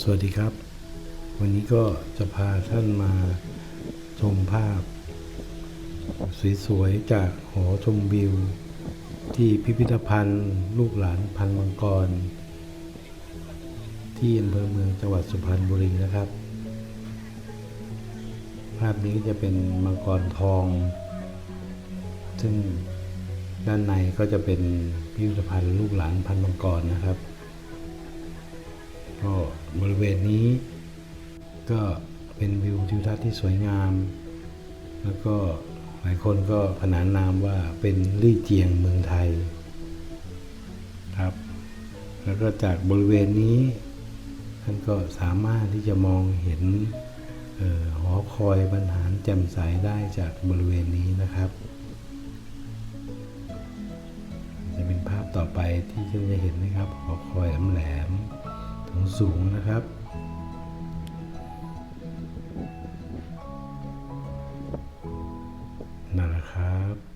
สวัสดีครับ วันนี้ก็จะพาท่านมาชมภาพ สวยๆจากหอชมวิว ที่พิพิธภัณฑ์ ลูกหลานพันธุ์มังกร ที่อำเภอเมืองจังหวัดสุพรรณบุรีนะครับ ภาพนี้จะเป็นมังกรทอง ซึ่งด้านในก็จะเป็นพิพิธภัณฑ์ลูกหลานพันธุ์มังกรนะครับ ริเวณนี้ ก็เป็นวิวทิวทัศน์ที่สวยงาม แล้วก็หลายคนก็ขนานนามว่าเป็นลี่เจียงเมืองไทยครับ แล้วก็จากบริเวณนี้ ท่านก็สามารถที่จะมองเห็นออหอคอยบรรหารแจ่มใสได้จากบริเวณนี้นะครับ จะเป็นภาพต่อไปที่ท่านจะเห็นนะครับ หอคอยแหลม สูงๆนะครับ นั่นแหละครับ